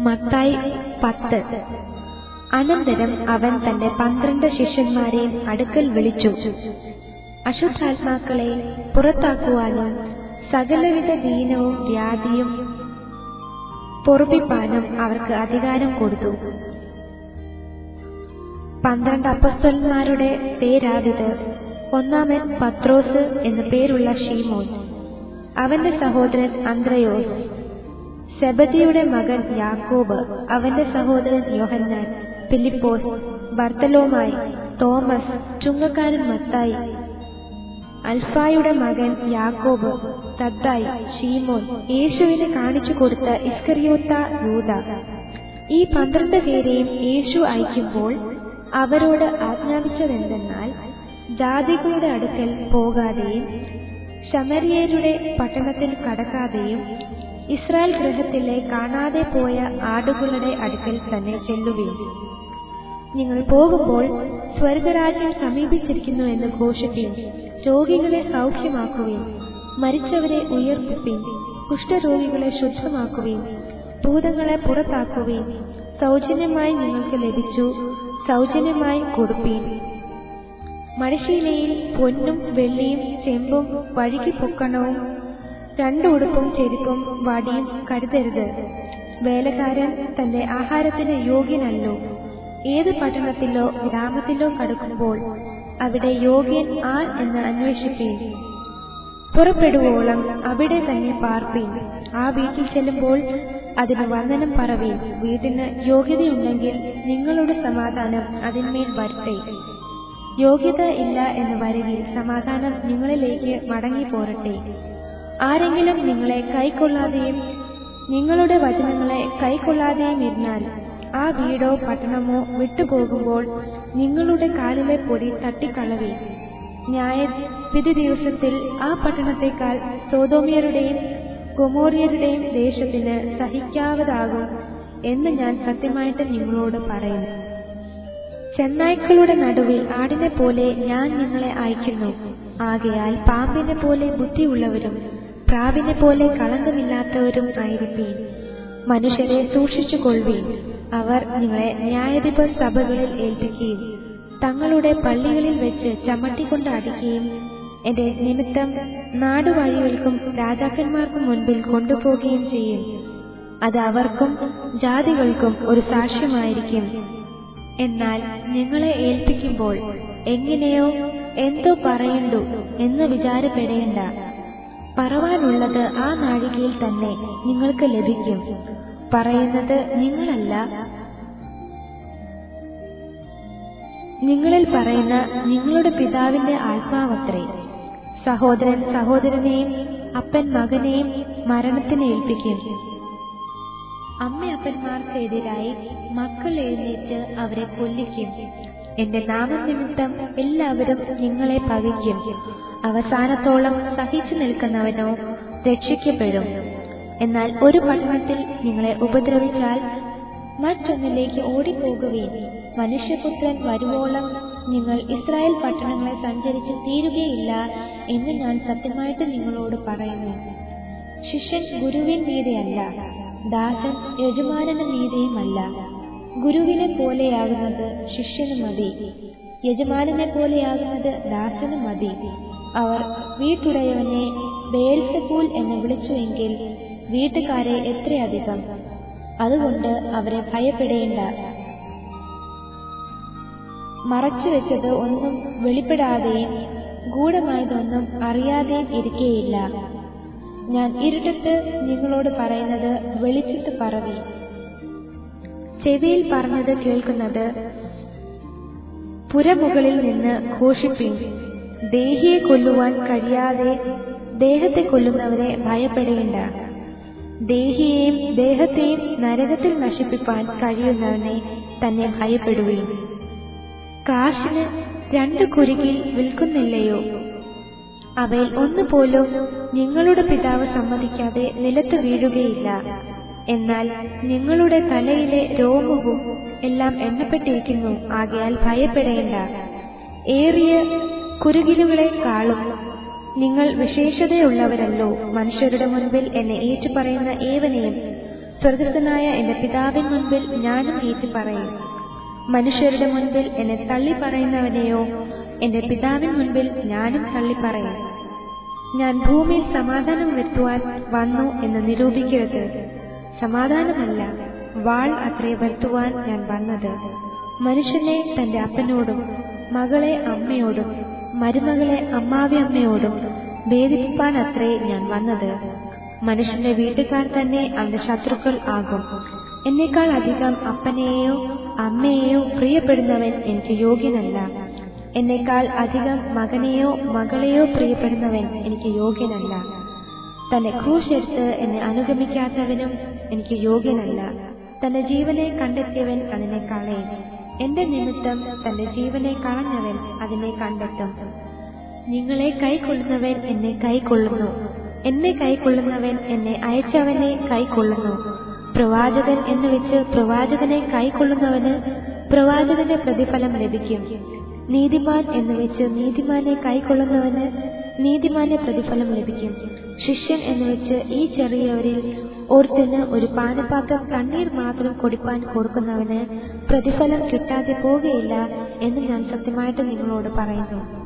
മത്തായി പത്ത്. അനന്തരം അവൻ തന്റെ പന്ത്രണ്ട് ശിഷ്യന്മാരെയും അടുക്കൽ വിളിച്ചു. അശുദ്ധാത്മാക്കളെ പുറത്താക്കുവാനും സകലവിധ ദീനവും വ്യാധിയും പൊറുപ്പിപ്പാനും അവർക്ക് അധികാരം കൊടുത്തു. പന്ത്രണ്ട് അപ്പസ്തലന്മാരുടെ പേരാവിത് ഒന്നാമൻ പത്രോസ് എന്നു പേരുള്ള ഷീമോൻ അവന്റെ സഹോദരൻ അന്ത്രയോസ്. സെബദിയുടെ മകൻ യാക്കോബ് അവന്റെ സഹോദരൻ യോഹന്നാൻ ഫിലിപ്പോസ് ബർത്തലോമായി തോമസ് ചുങ്കക്കാരൻ മത്തായി അൽഫായുടെ മകൻ യാക്കോബ് തദ്ദായി ഷീമോൻ യേശുവിന് കാണിച്ചു കൊടുത്ത ഇസ്കറിയോത്ത യൂത. ഈ പന്ത്രണ്ട് പേരെയും യേശു അയക്കുമ്പോൾ അവരോട് ആജ്ഞാപിച്ചതെന്തെന്നാൽ ജാതികളുടെ അടുക്കൽ പോകാതെയും ശമരിയരുടെ പട്ടണത്തിൽ കടക്കാതെയും ഇസ്രായേൽ ഗൃഹത്തിലെ കാണാതെ പോയ ആടുകളുടെ അടുക്കൽ തന്നെ ചെല്ലുകയും നിങ്ങൾ പോകുമ്പോൾ സ്വർഗരാജ്യം സമീപിച്ചിരിക്കുന്നു എന്ന് ഘോഷിക്കുകയും രോഗികളെ സൗഖ്യമാക്കുകയും മരിച്ചവരെ ഉയർപ്പിക്കുകയും കുഷ്ഠരോഗികളെ ശുദ്ധമാക്കുകയും ഭൂതങ്ങളെ പുറത്താക്കുകയും സൗജന്യമായി നിങ്ങൾക്ക് ലഭിച്ചു. സൗജന്യമായി കൊടുപ്പീൻ. മടിശീലയിൽ പൊന്നും വെള്ളിയും ചെമ്പും വഴുകി പൊക്കണവും രണ്ടു ഉടുപ്പും ചെരുപ്പും വടിയും കരുതരുത്. വേലക്കാരൻ തന്റെ ആഹാരത്തിന് യോഗ്യനല്ലോ. ഏത് പട്ടണത്തിലോ ഗ്രാമത്തിലോ കടക്കുമ്പോൾ അവിടെ യോഗ്യൻ ആർ എന്ന് അന്വേഷിപ്പീൻ പുറപ്പെടുവോളം അവിടെ തന്നെ പാർപ്പീൻ. ആ വീട്ടിൽ ചെല്ലുമ്പോൾ അതിന് വന്ദനം പറവീൻ വീടിന് യോഗ്യതയുണ്ടെങ്കിൽ നിങ്ങളുടെ സമാധാനം അതിന്മേൽ വരട്ടെ യോഗ്യത ഇല്ല എന്ന് വരവിൽ സമാധാനം നിങ്ങളിലേക്ക് മടങ്ങി പോരട്ടെ ആരെങ്കിലും നിങ്ങളെ കൈക്കൊള്ളാതെയും നിങ്ങളുടെ വചനങ്ങളെ കൈക്കൊള്ളാതെയും ഇരുന്നാൽ ആ വീടോ പട്ടണമോ വിട്ടുപോകുമ്പോൾ നിങ്ങളുടെ കാലിലെ പൊടി തട്ടിക്കളവി ന്യായവിധി ദിവസത്തിൽ ആ പട്ടണത്തെക്കാൾ സോതോമിയരുടെയും കൊമോറിയരുടെയും ദേശത്തിന് സഹിക്കാവതാകും എന്ന് ഞാൻ സത്യമായിട്ട് നിങ്ങളോട് പറയുന്നു. ചെന്നായ്ക്കളുടെ നടുവിൽ ആടിനെ പോലെ ഞാൻ നിങ്ങളെ അയക്കുന്നു ആകയാൽ പാമ്പിനെ പോലെ ബുദ്ധിയുള്ളവരും പ്രാവിനെ പോലെ കളങ്കമില്ലാത്തവരും ആയിരിക്കും മനുഷ്യരെ സൂക്ഷിച്ചു കൊള്ളുവീൻ അവർ നിങ്ങളെ ന്യായാധിപ സഭകളിൽ ഏൽപ്പിക്കുകയും തങ്ങളുടെ പള്ളികളിൽ വെച്ച് ചമ്മട്ടിക്കൊണ്ട് അടിക്കുകയും എന്റെ നിമിത്തം നാടുവഴികൾക്കും രാജാക്കന്മാർക്കും മുൻപിൽ കൊണ്ടുപോകുകയും ചെയ്യും അത് അവർക്കും ജാതികൾക്കും ഒരു സാക്ഷ്യമായിരിക്കും. എന്നാൽ നിങ്ങളെ ഏൽപ്പിക്കുമ്പോൾ എങ്ങനെയോ എന്തോ പറയണ്ടു എന്ന് വിചാരപ്പെടേണ്ട. പറവാനുള്ളത് ആ നാഴികയിൽ തന്നെ നിങ്ങൾക്ക് ലഭിക്കും. പറയുന്നത് നിങ്ങളല്ല. നിങ്ങളിൽ പറയുന്ന നിങ്ങളുടെ പിതാവിന്റെ ആത്മാവത്രേ. സഹോദരൻ സഹോദരനെയും അപ്പൻ മകനെയും മരണത്തിന് ഏൽപ്പിക്കും. അമ്മയപ്പന്മാർക്കെതിരായി മക്കൾ എഴുന്നേറ്റ് അവരെ കൊല്ലിക്കും. എന്റെ നാമനിമിത്തം എല്ലാവരും നിങ്ങളെ പകയ്ക്കും അവസാനത്തോളം സഹിച്ചു നിൽക്കുന്നവനോ രക്ഷിക്കപ്പെടും. എന്നാൽ ഒരു പട്ടണത്തിൽ നിങ്ങളെ ഉപദ്രവിച്ചാൽ മറ്റൊന്നിലേക്ക് ഓടിപ്പോകുകയും മനുഷ്യപുത്രൻ വരുവോളം നിങ്ങൾ ഇസ്രായേൽ പട്ടണങ്ങളെ സഞ്ചരിച്ച് തീരുകയില്ല എന്ന് ഞാൻ സത്യമായിട്ട് നിങ്ങളോട് പറയുന്നു. ശിഷ്യൻ ഗുരുവിൻ മീതെയല്ല ദാസൻ യജമാനന് മീതെയുമല്ല. ഗുരുവിനെ പോലെയാകുന്നത് ശിഷ്യന് മതി യജമാനനെ പോലെയാകുന്നത് ദാസന് മതി. അവർ വീട്ടുടയവനെ ബേൽസെബൂൽ എന്ന് വിളിച്ചുവെങ്കിൽ വീട്ടുകാരെ എത്രയധികം? അതുകൊണ്ട് അവരെ ഭയപ്പെടേണ്ട. മറച്ചുവെച്ചത് ഒന്നും വെളിപ്പെടാതെയും ഗൂഢമായതൊന്നും അറിയാതെയും ഇരിക്കേയില്ല. ഞാൻ ഇരുട്ടത്ത് നിങ്ങളോട് പറയുന്നത് വെളിച്ചത്ത് പറവി. ചെവിയിൽ പറഞ്ഞത് കേൾക്കുന്നത് പുരമുകളിൽ നിന്ന് ഘോഷിപ്പിൻ. ദേഹിയെ കൊല്ലുവാൻ കഴിയാതെ ദേഹത്തെ കൊല്ലുന്നവരെ ഭയപ്പെടേണ്ട. ദേഹിയെയും ദേഹത്തെയും നരകത്തിൽ നശിപ്പിക്കാൻ കഴിയുന്നവനെ തന്നെ ഭയപ്പെടുകയും കാശിന് രണ്ട് കുരുകിൽ വിൽക്കുന്നില്ലയോ? അവയിൽ ഒന്നുപോലും നിങ്ങളുടെ പിതാവ് സമ്മതിക്കാതെ നിലത്ത് വീഴുകയില്ല. എന്നാൽ നിങ്ങളുടെ തലയിലെ രോമവും എല്ലാം എണ്ണപ്പെട്ടിരിക്കുന്നു. ആകയാൽ ഭയപ്പെടേണ്ട. ഏറിയ കുരുകിലുകളെക്കാളും നിങ്ങൾ വിശേഷതയുള്ളവരല്ലോ. മനുഷ്യരുടെ മുൻപിൽ എന്നെ ഏറ്റുപറയുന്ന ഏവനെയും. സ്വർഗസ്ഥനായ എന്റെ പിതാവിൻ മുൻപിൽ ഞാനും ഏറ്റു പറയും മനുഷ്യരുടെ മുൻപിൽ എന്നെ തള്ളി പറയുന്നവനെയോ എന്റെ പിതാവിൻ മുൻപിൽ ഞാനും തള്ളി പറയും ഞാൻ ഭൂമിയിൽ സമാധാനം വരുത്തുവാൻ വന്നു എന്ന് നിരൂപിക്കരുത്. സമാധാനമല്ല വാൾ അത്രേ വരുത്തുവാൻ ഞാൻ വന്നത്. മനുഷ്യനെ തന്റെ അപ്പനോടും മകളെ അമ്മയോടും മരുമകളെ അമ്മാവിയമ്മയോടും ഭേദിപ്പാൻ അത്രേ ഞാൻ വന്നത്. മനുഷ്യന്റെ വീട്ടുകാർ തന്നെ അവന്റെ ശത്രുക്കൾ ആകും. എന്നേക്കാൾ അധികം അപ്പനെയോ അമ്മയെയോ പ്രിയപ്പെടുന്നവൻ എനിക്ക് യോഗ്യനല്ല. എന്നേക്കാൾ അധികം മകനെയോ മകളെയോ പ്രിയപ്പെടുന്നവൻ എനിക്ക് യോഗ്യനല്ല. തന്റെ ക്രൂശെടുത്ത് എന്നെ അനുഗമിക്കാത്തവനും എനിക്ക് യോഗ്യനല്ല. തന്റെ ജീവനെ കണ്ടെത്തിയവൻ അതിനെ എന്റെ നിമിത്തം തന്റെ ജീവനെ കളഞ്ഞവൻ അതിനെ കണ്ടെത്തും. നിങ്ങളെ കൈക്കൊള്ളുന്നവൻ എന്നെ കൈക്കൊള്ളുന്നു. എന്നെ കൈക്കൊള്ളുന്നവൻ എന്നെ അയച്ചവനെ കൈക്കൊള്ളുന്നു. പ്രവാചകൻ എന്ന് വെച്ച് പ്രവാചകനെ കൈക്കൊള്ളുന്നവന് പ്രവാചകന്റെ പ്രതിഫലം ലഭിക്കും. നീതിമാൻ എന്ന് വെച്ച് നീതിമാനെ കൈക്കൊള്ളുന്നവന് നീതിമാന്റെ പ്രതിഫലം ലഭിക്കും. ശിഷ്യൻ എന്ന് വെച്ച് ഈ ചെറിയവരിൽ ഒരുത്തന് ഒരു പാനപാത്രം കണ്ണീർ മാത്രം കുടിപ്പാൻ കൊടുക്കുന്നവന് പ്രതിഫലം കിട്ടാതെ പോവുകയില്ല എന്ന് ഞാൻ സത്യമായിട്ട് നിങ്ങളോട് പറയുന്നു.